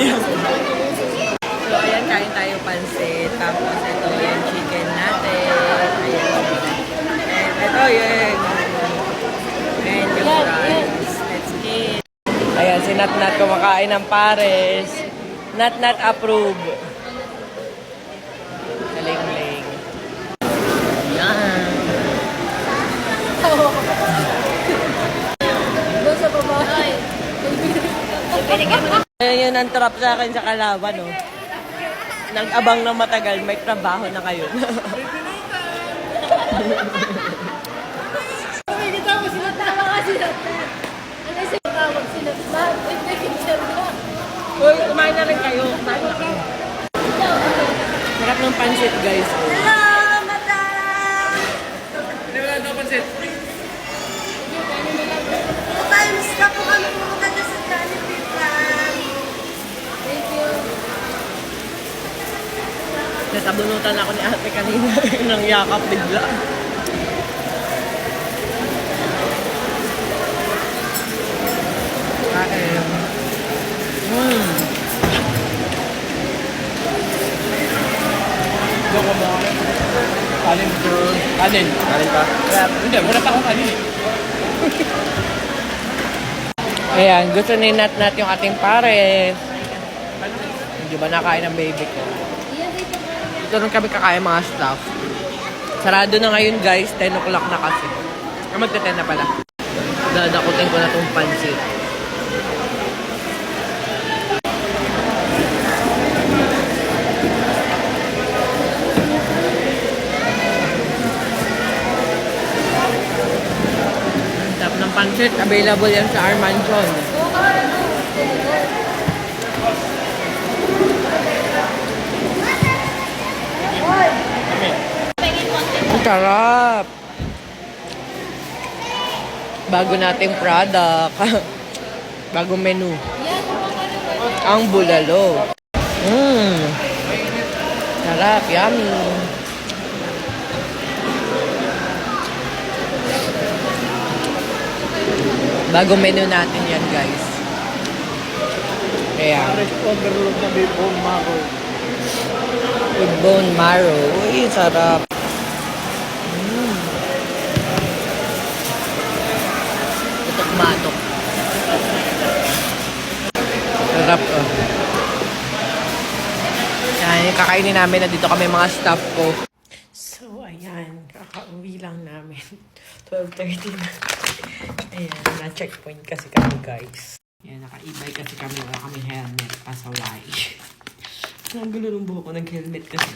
so, ayan, kain tayo pansit. Tapos, ito yung chicken natin. Ayan. And ito yung and yung rice. Let's eat. Ayan, si Nat Nat kumakain ng pares. Nat Nat approve. Galing-ling. Ayan. Doon sa babae. Ayan yun ang trap sa akin sa kalaban, no? Nag-abang ng matagal, may trabaho na kayo. Uy, kumain na rin kayo. Sarap ng pansit, guys. Hello, madam! Hindi wala daw pansit. Times na po kami pumunta dyan sa Jollibee Plan. Thank you. Natabunutan ako ni ate kanina ng yakap bigla. Kain. Mm. Loko mo. Kanin ko. Kanin. Kanin pa? Hindi, wala pa akong kanin eh. Ayan, gusto ni Nat Nat yung ating pares. Hindi ba nakain ng baby ko? Rin kami kakain mga staff. Sarado na ngayon guys, 10 o'clock na kasi. Ah, magte-10 na pala. Dadakutin ko na tong pansit. Tap ng pansit, available yan sa our mansion. Ang sarap! Bago nating product. Bagong menu. Ang bulalo. Mmm. Sarap, yummy. Bagong menu natin yan, guys. Kaya, overload na may bone marrow. with bone marrow. Uy, sarap. Tutok-matok. Sarap, oh. Yan, kakainin namin na dito kami mga staff ko. So, ayan. Kakauwi lang namin. 12.30 na. Ayan, na-checkpoint kasi kami, guys. Ayan, naka-e-bike kasi kami. Wala kami helmet. Pasaway. Ang gulo ng buhok ko. Nag-helmet kasi.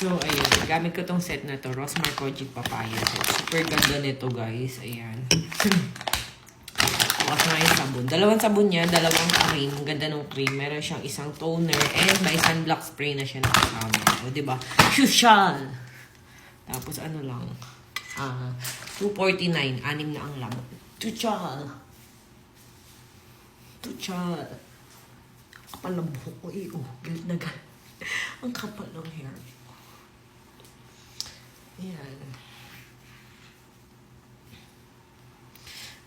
So, ayun. Gamit ko tong set na to. Rosmar Kojic Papaya. Super ganda nito, guys. Ayan. Bukas na yung sabon. Dalawang sabon niya, dalawang cream. Ang ganda ng cream. Meron siyang isang toner and may sunblock spray na siya nakasama. O, diba? Social! Tapos ano lang. Ah, 249. Anim na ang laman. Tuchal! Tuchal! Kapal ng buhok ko eh. Oh, galit na galit. Ang kapal ng hair. Ayan.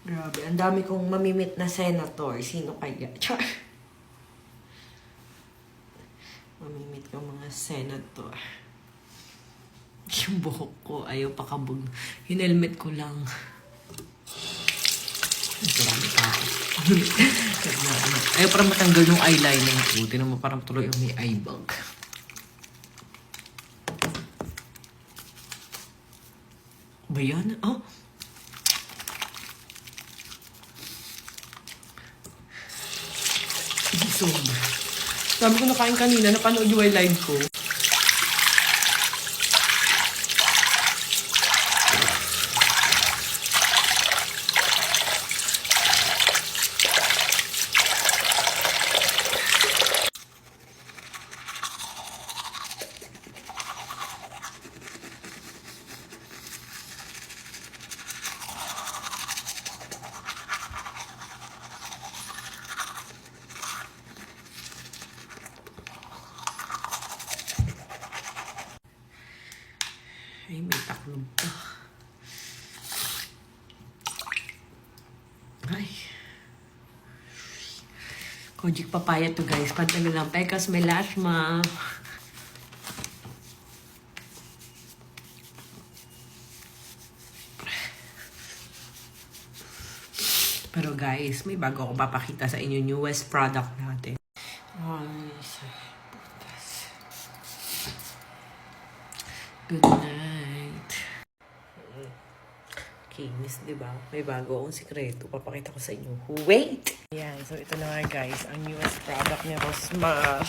Grabe, ang dami kong mamimit na senator. Sino kaya? Char! Mamimit ko mga senator. Yung buhok ko, ayaw pa kabog. Yung helmet ko lang. Marami pa ayaw parang matanggal yung eyeliner ko. Tinan mo parang tuloy yung may eye bag. Ba yan? Oh! Sobra. Sabi ko nakain kanina, napanood yung live ko. Ay, may taklog pa. Ay. Kojic papaya to guys. Pantalo lang. Pekas melashma. Pero guys, may bago akong papakita sa inyo newest product natin. Di ba? May bago akong sikreto. Papakita ko sa inyo. Wait! Ayan, so ito na nga guys, ang newest product ni Rosmar.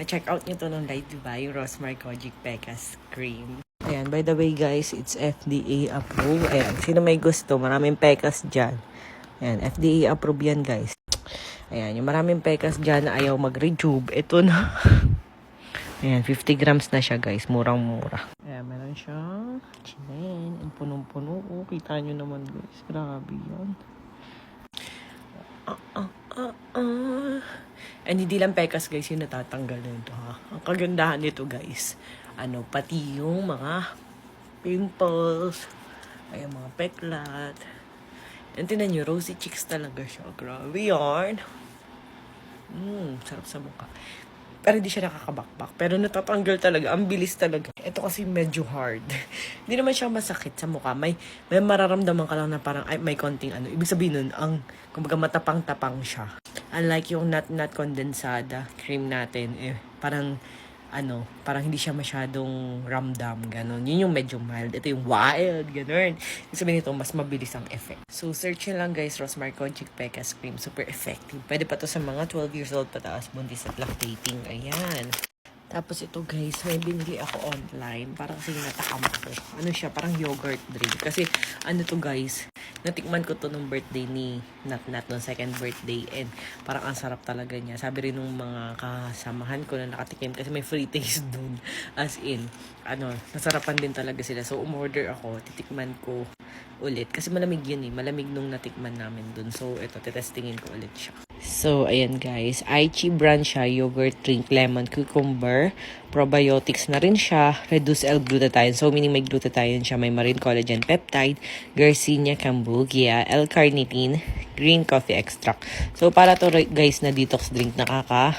Na-check out nyo to nung ba? Yung Rosmar Kojic Pecas Cream. Ayan, by the way guys, it's FDA approved. Ayan, sino may gusto, maraming Pecas dyan. Ayan, FDA approved yan guys. Ayan, yung maraming Pecas dyan na ayaw mag-rejuve, ito na. Ayan, 50 grams na siya guys. Murang-mura. Ayan, meron siyang chinen. Ang punong-puno. Oh, kita nyo naman guys. Grabe yan. Ah, ah, ah, ah. And hindi lang pekas guys yung natatanggal nito ha. Ang kagandahan nito guys, ano, pati yung mga pimples, ay mga peklat. And tinan nyo, rosy cheeks talaga siya. Grabe yarn. Mmm, sarap sa mukha. Pero hindi siya nakakabakbak. Pero natatanggal talaga. Ang bilis talaga. Ito kasi medyo hard. hindi naman siya masakit sa mukha. May, may mararamdaman ka lang na parang ay, may konting ano. Ibig sabihin nun, ang kumbaga matapang-tapang siya. Unlike yung nut nut condensada cream natin, eh, parang ano, parang hindi siya masyadong ramdam, ganun. Yun yung medyo mild. Ito yung wild, ganun. Ibig sabihin nito, mas mabilis ang effect. So, search nyo lang guys, Rosmar Conchic Pecas Cream. Super effective. Pwede pa to sa mga 12 years old pataas, buntis at lactating. Ayan. Tapos ito guys, may binili ako online. Parang kasi natakam ko. Ano siya, parang yogurt drink. Kasi ano to guys, natikman ko to nung birthday ni Nat Nat, nung second birthday. And parang ang sarap talaga niya. Sabi rin nung mga kasamahan ko na nakatikim kasi may free taste dun. As in, ano, nasarapan din talaga sila. So umorder ako, titikman ko ulit. Kasi malamig yun eh. Malamig nung natikman namin dun. So ito, titestingin ko ulit siya. So, ayan guys. Aichi brand siya. Yogurt drink, lemon, cucumber. Probiotics na rin siya. Reduce L-glutathione. So, meaning may glutathione siya. May marine collagen peptide. Garcinia cambogia. L-carnitine. Green coffee extract. So, para to guys na detox drink. Nakaka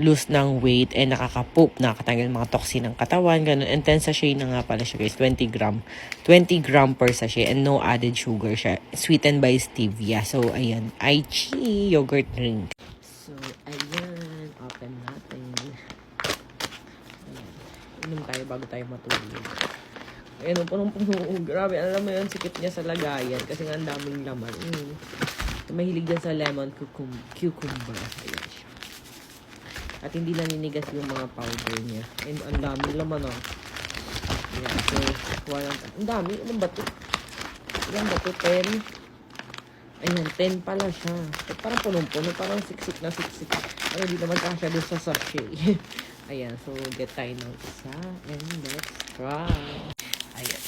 lose ng weight and nakaka-poop, nakakatanggal ng mga toxin ng katawan, ganun. And 10 sachet na nga pala siya guys, 20 gram. 20 gram per sachet and no added sugar siya. Sweetened by stevia. So, ayan, Aichi yogurt drink. So, ayan, open natin. Ayan. Inom tayo bago tayo matulog. Ayan, punong-puno. Grabe, alam mo yun, sikip niya sa lagayan kasi nga ang daming laman. Mm. Mahilig yan sa lemon cucum- cucumber. Ayan. At hindi naninigas yung mga powder niya. And ang dami laman oh. Ayan, so, walang, ang dami. Ilan ba ito? Ilan ba ito? 10? Ayan, 10 pala siya. So, parang punong-puno, parang siksik na siksik. Ano, di naman kasya doon sa sachet. Ayan, so, get tayo ng isa. And let's try. Ayan.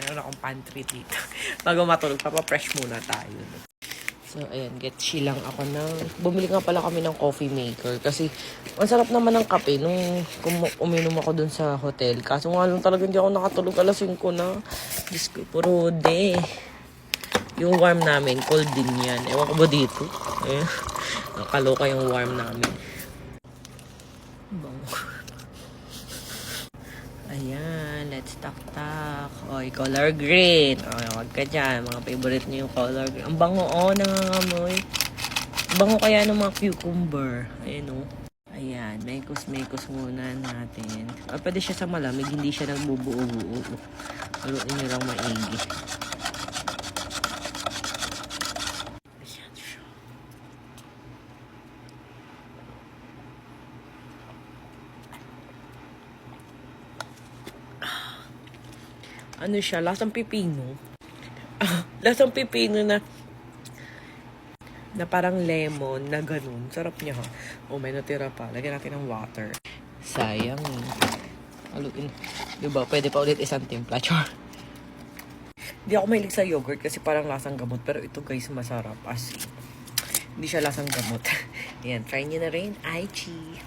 Meron akong pantry dito. Bago matulog, papapresh muna tayo. So, ayan, get lang ako ng... Bumili nga pala kami ng coffee maker kasi ang sarap naman ng kape nung kum- uminom ako dun sa hotel. Kaso nga lang talaga hindi ako nakatulog alas 5 na. Diyos ko, puro de. Yung warm namin, cold din yan. Ewan ko ba dito? Eh, nakaloka yung warm namin. Bango. Ayan, let's tak-tak. Oy, color green. Oy, wag ka dyan. Mga favorite niyo yung color green. Ang bango, oh, nangangamoy. Ang Bango kaya ng mga cucumber. Ayan, oh. Ayan, mekos-mekos muna natin. Ah, pwede siya sa malamig, hindi siya nagbubuo-buo. Haluin niyo lang maigi. Ayan siya. Ano siya, lasang pipino. Lasang pipino na na parang lemon na ganun. Sarap niya ha. Oh, may natira pa. Lagyan natin ng water. Sayang. Aluin. Diba? Pwede pa ulit isang timpla. Char. Hindi ako mahilig sa yogurt kasi parang lasang gamot. Pero ito guys, masarap. As in. Hindi siya lasang gamot. Ayan, try nyo na rin. Aichi.